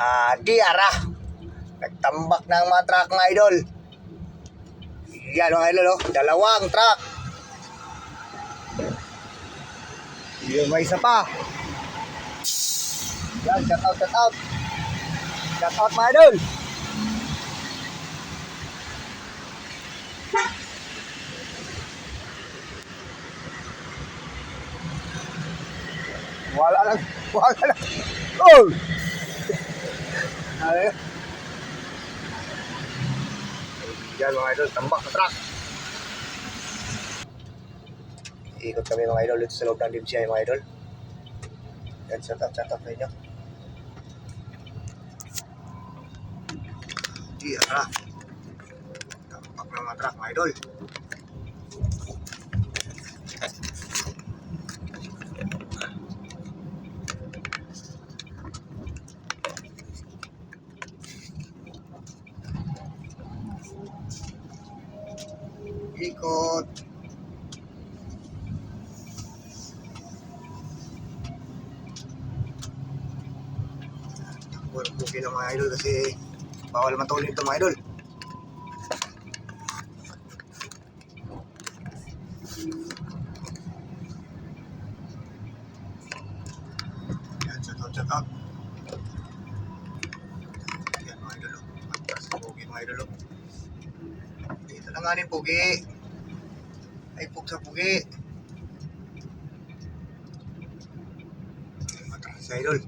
Ah, Diara. Nagtambak ng mga truck mga idol. Yan mga idol, oh. dalawang truck. Yun, may isa pa. Yan, shout out, shout out. Shout out mga idol. Wala lang. Wala lang. Oh! Yun? Yan mga idol, tambak sa truck. Ikot kami mga idol dito sa loob ng DMCI mga idol. Yan, shut up, shut up sa inyo. Iya. Tambak ng mga truck mga idol. Ikot. Walang buki ng mga idol kasi bawal matulin ito mga idol. Yan, shout out. Yan idol. oh. Mataas ang buki mga idol. oh. Nga rin pugi. Ay, pug sa pugi. Matras sa idol.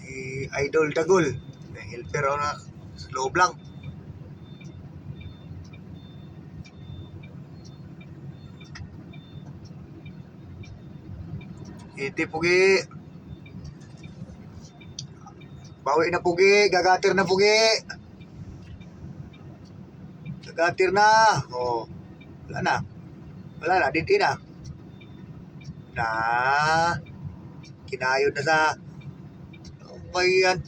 Si Idol Dagol. May helper ako na sa loob lang. Iti pugi. Bawi na pugi. Gagatir na pugi. Gagatir na. Oh. Wala na. Wala na. Dinti na. Na. Kinayod na sa Okay yan.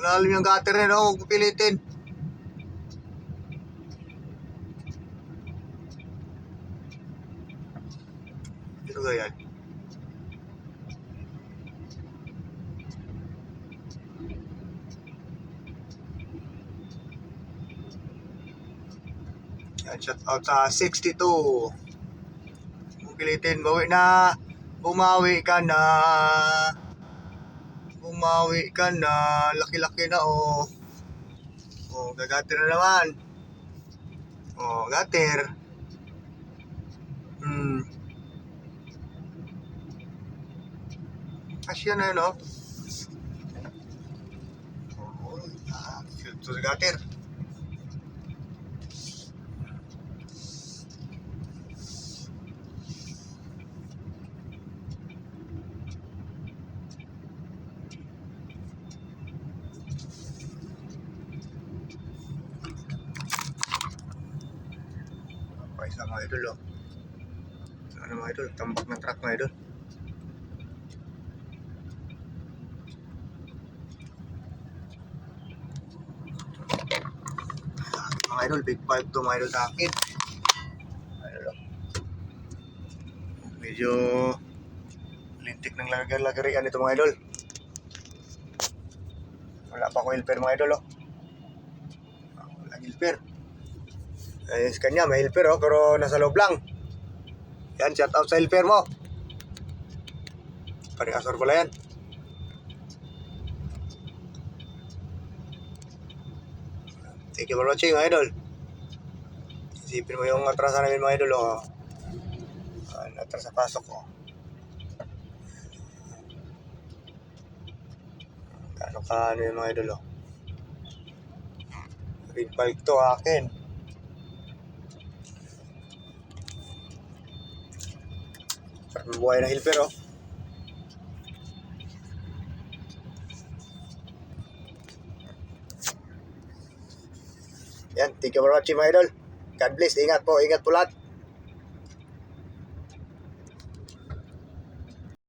Lalim yung gutter na no, huwag pilitin. Ito ba yan? Shout out sa 62. Huwag pilitin, bawi na. Bumawi ka na. Bumawi ka na. Laki-laki na oh. Oh, gagatir na naman. Oh, gatir. Hmm. Asya na yun oh. Oh, ah, gatir. Pa isa mga idol oh. Ano mga idol, tambak ng truck mga idol. Mga idol, big five to mga idol sa akin. Idol oh. Medyo lintik ng lagar-lagarian ito mga idol. Wala pa ako helper mga idol oh. Wala helper. Eh, sa kanya, may helper oh, pero nasa loob lang. Yan, shout out sa helper mo. Pari-asor pala yan. Thank you for watching, mga idol. Isipin mo yung atrasan namin, mga idol, oh. Ah, atras sa pasok, oh. Kano ka, ano yung mga idol, oh. Red bike to, akin. Sarap ng buhay na helper, oh. Yan, thank you for watching, mga idol. God bless. Ingat po, ingat po lahat.